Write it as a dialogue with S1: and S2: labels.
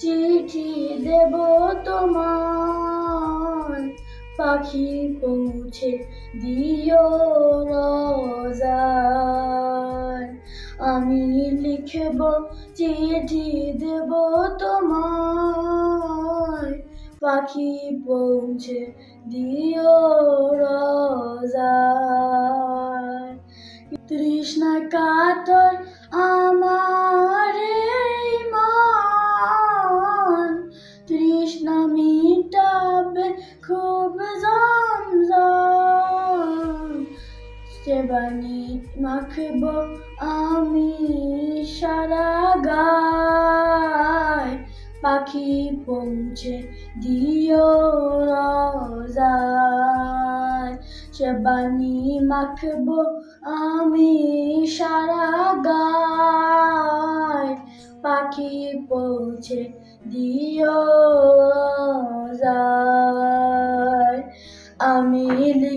S1: চিঠি দেব তোমার পাখি পৌঁছে দিও রোজায়। আমি লিখব, চিঠি দেব তোমার পাখি পৌঁছে দিও রোজায়। তৃষ্ণা কাতর আমার সেবানি মাখব আমি সারা গায় পাখি পৌঁছে দিও রোজায় সেবানি মাখব আমি সারা গায় পাখি পৌঁছে দিও